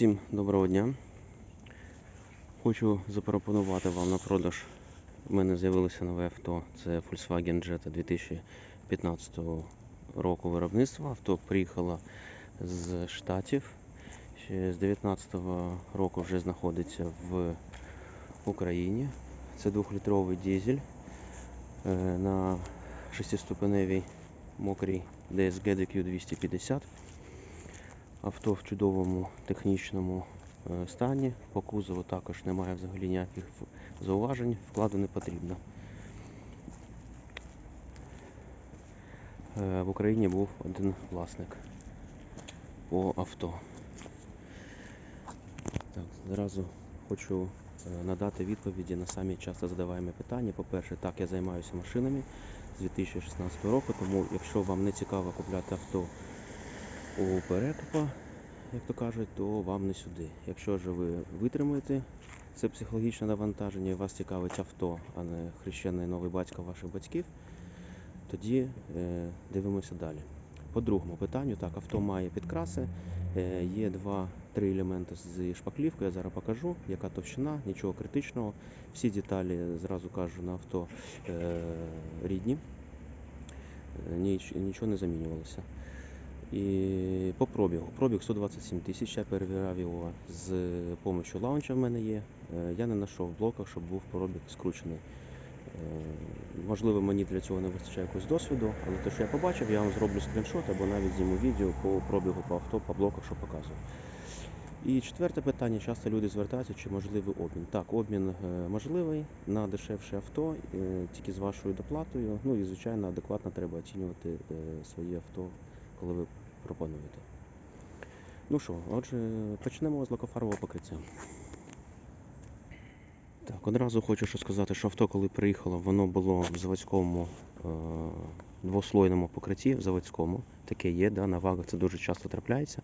Усім доброго дня. Хочу запропонувати вам на продаж. У мене з'явилося нове авто. Це Volkswagen Jetta 2015 року виробництва. Авто приїхало з Штатів. Ще з 2019 року вже знаходиться в Україні. Це 2-літровий дизель е, на 6-ступеневій мокрій DSG DQ 250. Авто в чудовому технічному е, стані. По кузову також немає взагалі ніяких зауважень, вкладу не потрібно. Е, В Україні був один власник по авто. Так, зразу хочу е, надати відповіді на самі часто задаваємо питання. По-перше, так, я займаюся машинами з 2016 року, тому якщо вам не цікаво купляти авто у перекупа, як то кажуть, то вам не сюди. Якщо ж ви витримаєте це психологічне навантаження, і вас цікавить авто, а не хрещений новий батько ваших батьків, тоді е, дивимося далі. По другому питанню, так, авто має підкраси, е, є два-три елементи з шпаклівкою, я зараз покажу, яка товщина, нічого критичного. Всі деталі, зразу кажу, на авто е, рідні, ніч- нічого не замінювалося. І по пробігу. Пробіг 127 тисяч, я перевіряв його з допомогою лаунча в мене є. Е, Я не знайшов в блоках, щоб був пробіг скручений. Е, Можливо, мені для цього не вистачає якогось досвіду, але те, що я побачив, я вам зроблю скріншот або навіть зніму відео по пробігу по авто, по блоках, що показую. І четверте питання, часто люди звертаються, чи можливий обмін. Так, обмін е, можливий на дешевше авто, тільки з вашою доплатою. Ну і звичайно, адекватно треба оцінювати свої авто, коли ви пропонуєте. Ну що, отже, почнемо з лакофарбового покриття. Так, одразу хочу що сказати, що авто, коли приїхало, воно було в заводському е, двослойному покритті, в заводському. Таке є, да, на вагах це дуже часто трапляється.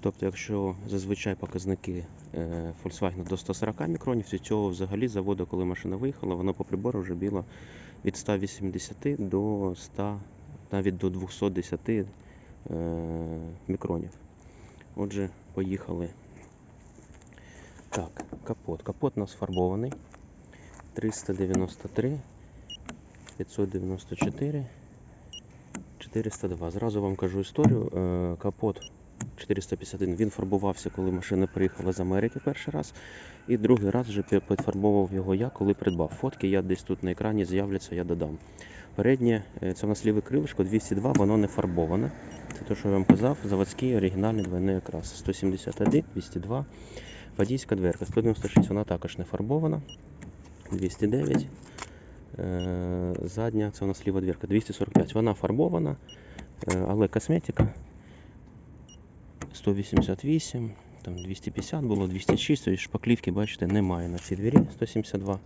Тобто, якщо зазвичай показники е, Volkswagen до 140 мікронів, то цього взагалі заводу, коли машина виїхала, воно по прибору вже біло від 180 до 100, навіть до 210 е, мікронів. Отже, поїхали. Так, капот. Капот у нас фарбований. 393, 594, 402. Зразу вам кажу історію. Е, Капот 451 він фарбувався, коли машина приїхала з Америки перший раз. І другий раз вже пі- підфарбовував його я, коли придбав. Фотки я десь тут на екрані з'являться, я додам. Переднє, е, це у нас ліве крилишко 202, воно не фарбоване. Це те, що я вам казав, заводський оригінальний двойний окрас. 171, 202. Водійська дверка 196, вона також не фарбована. 209. Е, Задня, це у нас ліва дверка 245. Вона фарбована, е, але косметика 188, там 250 було, 206, тобто шпаклівки, бачите, немає на цій двері 172.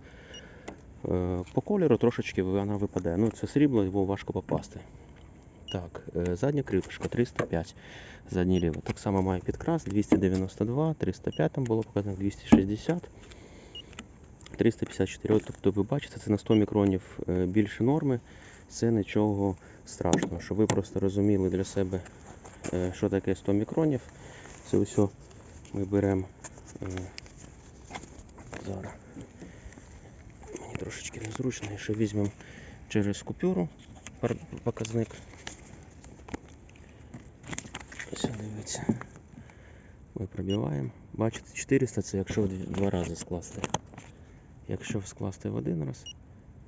Е, По кольору трошечки вона випадає. Ну, це срібло, його важко попасти. Так, е, задня крилишко 305, заднє ліве. Так само має підкрас 292, 305 там було показано, 260, 354. От, Тобто ви бачите, це на 100 мікронів е, більше норми. Це нічого страшного, щоб ви просто розуміли для себе, що таке 100 мікронів. Це ось ми беремо зараз. Трошечки незручно, якщо візьмемо через купюру показник. Ось дивіться. Ми пробиваємо. Бачите, 400 це якщо два рази скласти. Якщо скласти в один раз,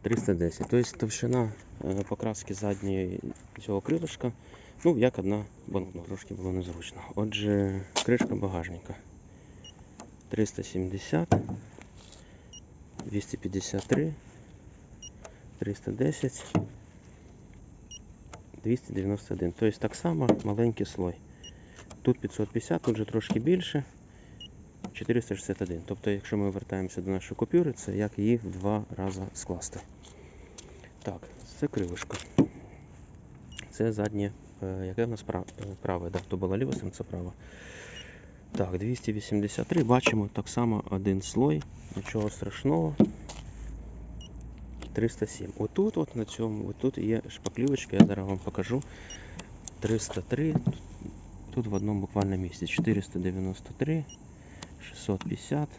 310. Тобто товщина е, покраски задньої цього крилишка, ну, як одна банкнота, трошки було незручно. Отже, кришка багажника. 370, 253, 310, 291. Тобто так само маленький слой. Тут 550, тут вже трошки більше. 461. Тобто, якщо ми вертаємося до нашої купюри, це як її в два рази скласти. Так, це крилишко. Це заднє, е, яке в нас е, праве, да, то була ліва це права. Так, 283. Бачимо так само один слой, нічого страшного. 307. Отут, от на цьому, отут є шпаклівочка, я зараз вам покажу. 303. Тут в одному буквально місці. 493, 650,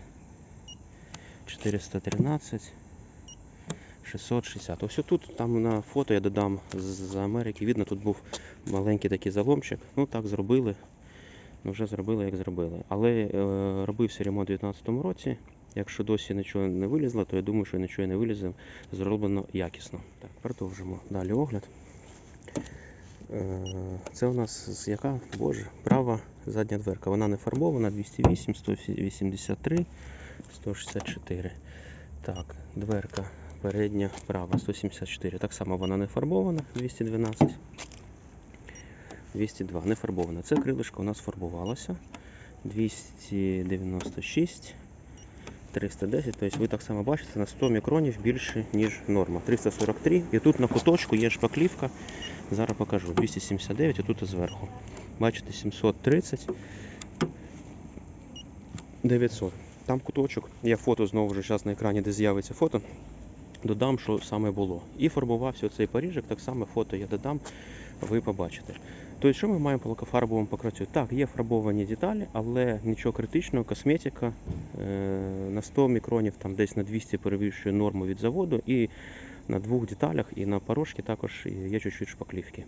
413, 660. Ось тут там на фото я додам з Америки. Видно, тут був маленький такий заломчик. Ну так зробили. Вже зробили, як зробили. Але е, робився ремонт у 2019 році. Якщо досі нічого не вилізло, то я думаю, що нічого не вилізе. Зроблено якісно. Так, продовжимо далі огляд. Е, Це у нас яка? Боже, права задня дверка. Вона не фарбована, 208, 183, 164. Так, дверка передня права 174. Так само вона не фарбована, 212. 202, не фарбована. Це крилишко у нас фарбувалося. 296, 310. Тобто ви так само бачите, на 100 мікронів більше, ніж норма. 343. І тут на куточку є шпаклівка. Зараз покажу. 279, а тут зверху. Бачите, 730, 900. Там куточок. Я фото знову ж зараз на екрані, де з'явиться фото. Додам, що саме було. І фарбувався цей поріжок, так само фото я додам, ви побачите. Тобто, що ми маємо по лакофарбовому покриттю? Так, є фарбовані деталі, але нічого критичного, косметика е, на 100 мікронів, там десь на 200 перевищує норму від заводу, і на двох деталях, і на порошки також є чуть-чуть шпаклівки.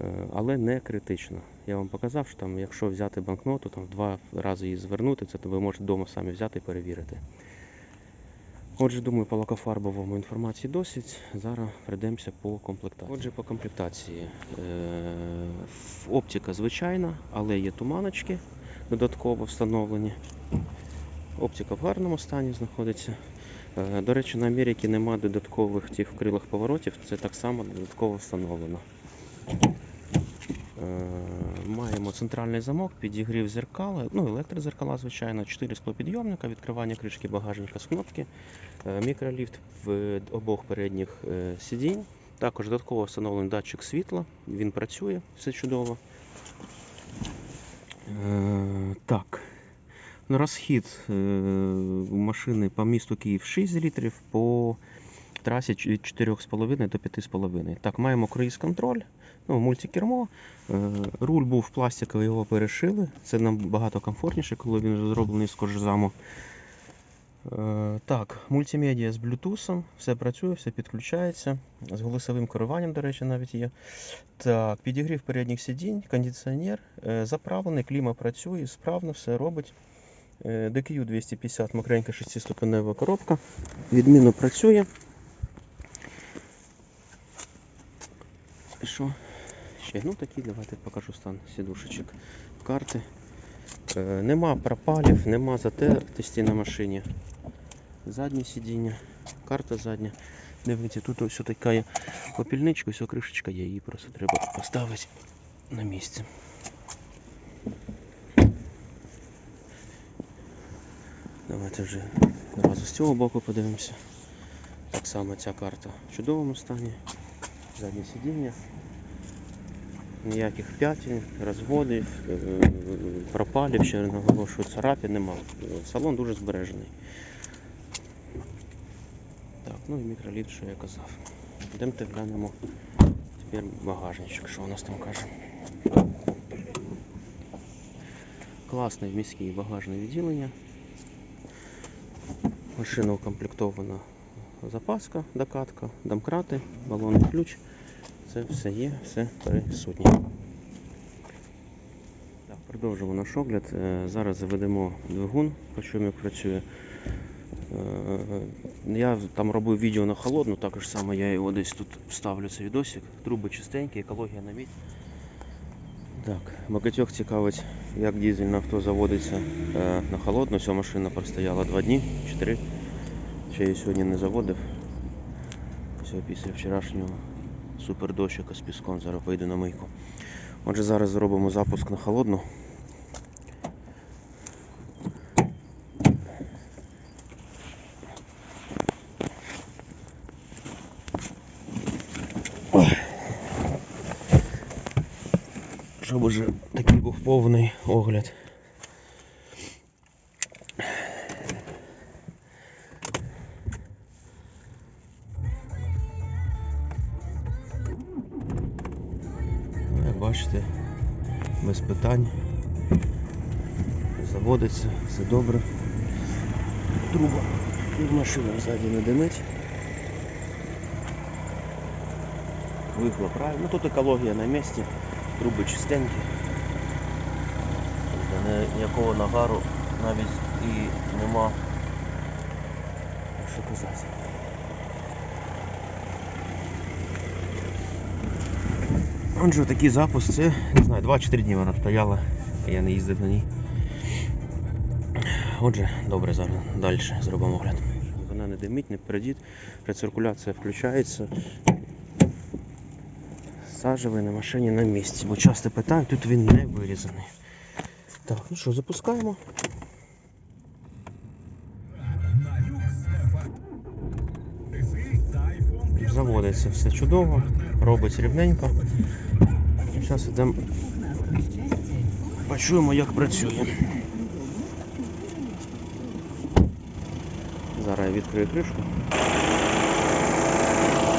Е, але не критично. Я вам показав, що там, якщо взяти банкноту, там в два рази її звернути, це ви можете вдома самі взяти і перевірити. Отже, думаю, по лакофарбовому інформації досить. Зараз прийдемося по комплектації. Отже, по комплектації. Е, Оптика звичайна, але є туманочки додатково встановлені. Оптика в гарному стані знаходиться. Е, До речі, на Америці нема додаткових тих крилах поворотів, це так само додатково встановлено. Е, Маємо центральний замок, підігрів зеркала, ну електрозеркала, звичайно, 4 склопідйомника, відкривання кришки багажника з кнопки, е, мікроліфт в обох передніх е, сидінь. Також додатково встановлений датчик світла, він працює, все чудово. Так. Розхід машини по місту Київ 6 літрів, по трасі від 4,5 до 5,5. Так, маємо круїз-контроль, ну, мультикермо. Е, Руль був пластиковий, його перешили. Це набагато комфортніше, коли він зроблений з кожзаму. Е, Так, мультимедіа з Bluetooth, все працює, все підключається. З голосовим керуванням, до речі, навіть є. Так, підігрів передніх сидінь, кондиціонер, е, заправлений, кліма працює, справно все робить. DQ 250 мокренька 6-ступенева коробка. Відмінно працює. Що? Ну такі, давайте покажу стан сідушечок. Карти. Е, нема пропалів, нема затертості на машині. Заднє сидіння, карта задня. Дивіться, тут ось така попільничка, ось кришечка є, її просто треба поставити на місце. Давайте вже одразу з цього боку подивимося. Так само ця карта в чудовому стані. Заднє сидіння. Ніяких п'ятин, розводів, е, пропалів, ще наголошую, царапин нема. Салон дуже збережений. Так, ну і мікроліт, що я казав. Йдемте глянемо тепер багажничок, що у нас там каже. Класне міське багажне відділення. Машина укомплектована запаска, докатка, домкрати, балонний ключ. Це все є, все присутнє. Так, продовжимо наш огляд. Е, Зараз заведемо двигун, по чому як працює. Е, Я там робив відео на холодну, також саме я його десь тут ставлю цей відосик. Труби чистенькі, екологія на місці. Так, багатьох цікавить, як дизельне авто заводиться е, на холодну. Ця машина простояла 2 дні, 4. Ще її сьогодні не заводив. Все після вчорашнього супердощика з піском. Зараз поїду на мийку. Отже, зараз зробимо запуск на холодну. Щоб уже такий був повний огляд. Питань. заводиться, все добре. Труба від машини ззаді не димить. Вихлоп правильно. Ну тут екологія на місці, труби чистенькі. Ніякого нагару навіть і нема. Що казати. Отже, такий запуск, це, не знаю, 2-4 дні вона стояла, я не їздив на ній. Отже, добре, зараз далі зробимо огляд. Вона не димить, не передіть, рециркуляція включається. Сажевий на машині на місці, бо часто питають, тут він не вирізаний. Так, ну що, запускаємо. Заводиться все чудово, робить рівненько. Зараз йдемо почуємо, як працює. Зараз я відкрию кришку.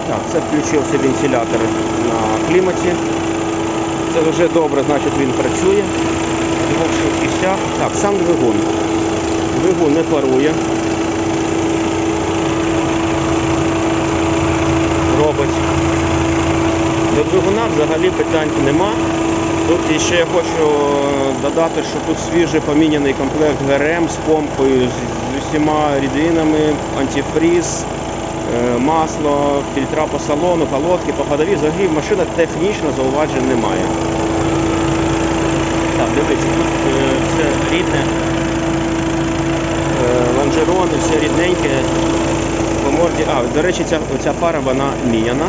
Так, це включився вентилятор на кліматі. Це вже добре, значить він працює. Так, сам двигун. Двигун не парує. Робить. До двигуна взагалі питань нема. Тут ще я хочу додати, що тут свіжий поміняний комплект ГРМ з помпою, з, з усіма рідинами, антифріз, е, масло, фільтра по салону, колодки, по ходовій. Взагалі машина технічно зауважень немає. Так, дивіться, тут е, все рідне, е, лонжерони, все рідненьке. По морді. А, до речі, ця, ця фара вона міняна.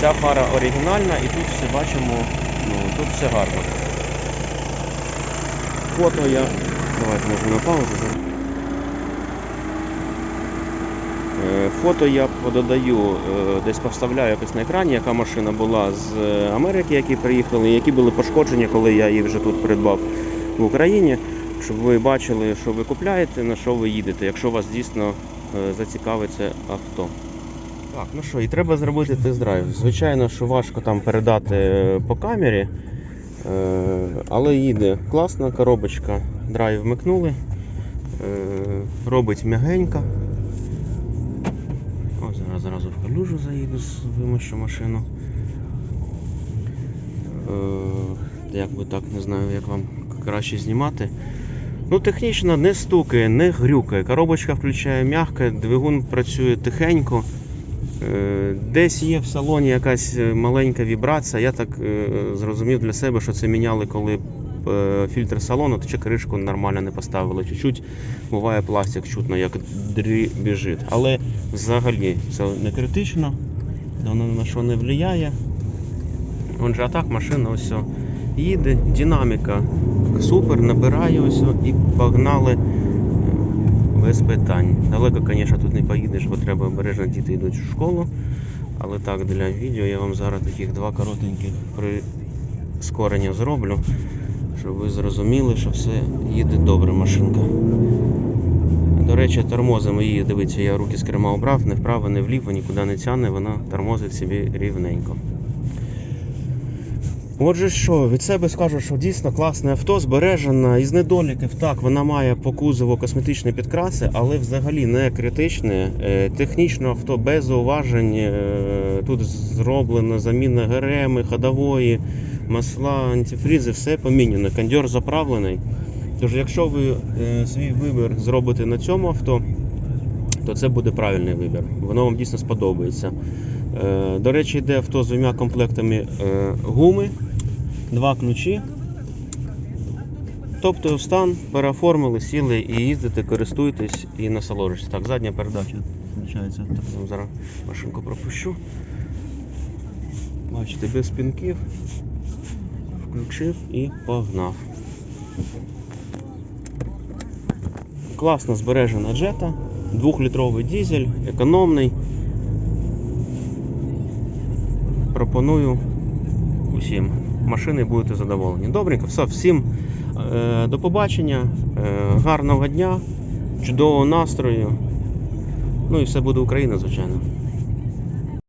Ця фара оригінальна і тут все бачимо, ну тут все гарно. Фото я. Давайте можемо на паузу. Е, Фото я пододаю, е, десь поставляю якось на екрані, яка машина була з е, Америки, які приїхали, які були пошкоджені, коли я її вже тут придбав в Україні, щоб ви бачили, що ви купляєте, на що ви їдете, якщо вас дійсно зацікавить це авто. Так, ну що, і треба зробити тест-драйв. Звичайно, що важко там передати е, по камері, е, але їде класна коробочка. Драйв вмикнули. Е, Робить м'ягенько. Ось зараз зразу в калюжу заїду, вимощу машину. Як би так, не знаю, як вам краще знімати. Ну, технічно не стукає, не грюкає. Коробочка включає м'ягко, двигун працює тихенько. Е, Десь є в салоні якась е, маленька вібрація. Я так е, зрозумів для себе, що це міняли, коли фільтр салону, то чи кришку нормально не поставили. Чуть-чуть буває пластик чутно, як дрібіжить. Але взагалі це не критично, воно на що не впливає. Отже, а так машина ось їде, динаміка супер, набирає ось і погнали без питань. Далеко, звісно, тут не поїдеш, бо треба обережно діти йдуть в школу. Але так, для відео я вам зараз таких два коротеньких прискорення зроблю, щоб ви зрозуміли, що все їде добре машинка. До речі, тормозимо її, дивіться, я руки з керма обрав, не вправо, не вліво, нікуди не тягне, вона тормозить собі рівненько. Отже, що, від себе скажу, що дійсно класне авто, збережена. Із недоліків так, вона має по кузову косметичні підкраси, але взагалі не критичне. Е, Технічно авто без зауважень. Е, Тут зроблена заміна ГРМ, ходової, масла, антифрізи, все поміняно. Кондьор заправлений. Тож, якщо ви е, свій вибір зробите на цьому авто, то це буде правильний вибір. Воно вам дійсно сподобається. До речі, йде авто з двома комплектами гуми, два ключі. Тобто стан переоформили, сіли і їздите, користуєтесь і насолоджуєтесь. Так, задня передача включається. Так, зараз машинку пропущу. Бачите, без пінків. Включив і погнав. Класно збережена джета, двохлітровий дизель, економний. Пропоную усім. Машини будете задоволені. Добренько, все, всім е, до побачення, е, гарного дня, чудового настрою. Ну і все буде Україна, звичайно.